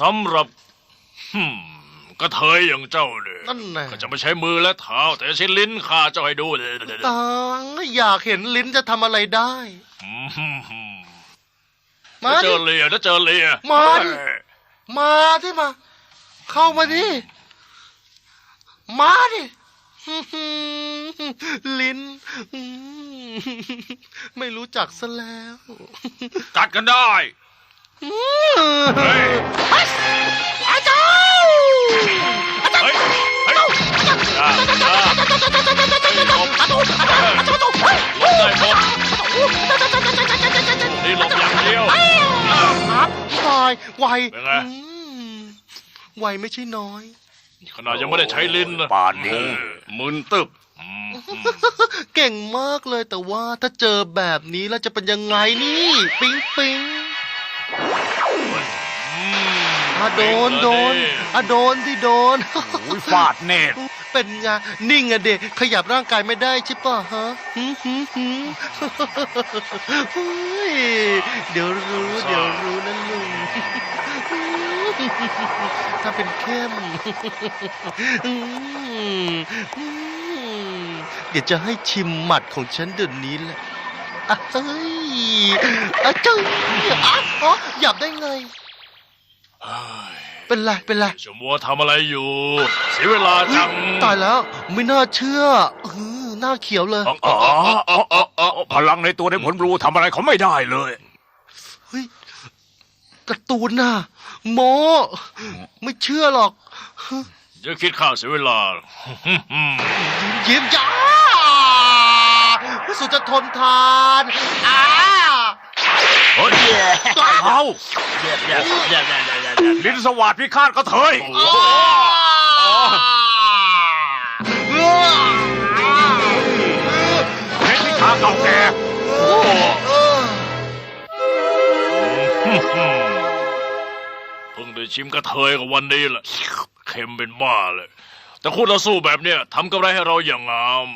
สำหรับฮึมกระเทยอย่างเจ้าเนี่ยนั่นน่ะก็จะไม่ใช้มือและเท้า แต่ใช้ลิ้นข้าเจ้าให้ดูเลยตังอยากเห็นลิ้นจะทำอะไรได้อืมฮึ่มฮึ่มมาถ้าเจดิอเลียถ้าเจอเลียมาดิมาที่มา เข้ามาดิมาดิลิ้น ไม่รู้จักซะแล้ว กัดกันได้ นี่หลบอย่างเดียว ครับพี่บอยไวเป็นไง อืมไวไม่ใช่น้อย ขนาดยังไม่ได้ใช้ลิ้นนะป่านนี้ มึนตึบอืมอืมเก่งมากเลยแต่ว่าถ้าเจอแบบนี้แล้วจะเป็นยังไงนี่ ปิ๊งปิ๊ง อะโดนโดนอะโดนที่โดนอุ้ยฟาดเนตรเป็นไงนิ่งอะเด็กขยับร่างกายไม่ได้ใช่ปะฮะหืมหืมหืมเฮ้ยเดี๋ยวรู้เดี๋ยวรู้นะลุงถ้าเป็นเข้มอืมอืมเดี๋ยวจะให้ชิมหมัดของฉันเดี๋ยวนี้แหละอะเฮ้ยอะจ้ยอะอ๋อหยับได้ไง เฮ้ยเป็นไร เป็นไรชมวัวทำอะไรอยู่ เสียเวลาจังตายแล้ว ไม่น่าเชื่อเออหน้าเขียวเลยอ๋ออ๋ออ๋ออ๋ออ๋ออ๋อพลังในตัวในผลบลูทำอะไรเขาไม่ได้เลยเฮ้ยการ์ตูนน่ะโมไม่เชื่อหรอกอย่าคิดข้าวเสียเวลายิ้มจ้าสุดจะทนทานอ้าเฮ้ยเอาอย่าอย่าอย่าอย่าอย่าอย่าอย่า ลิ้นสวัสดพิฆาตกระเทยเพชรพิฆาเก่าแก่เพิ่งได้ชิมกระเทยกับวันนี้แหละเค็มเป็นบ้าเลย แต่คู่ต่อสู้แบบเนี้ยทำกำไรให้เราอย่างงาม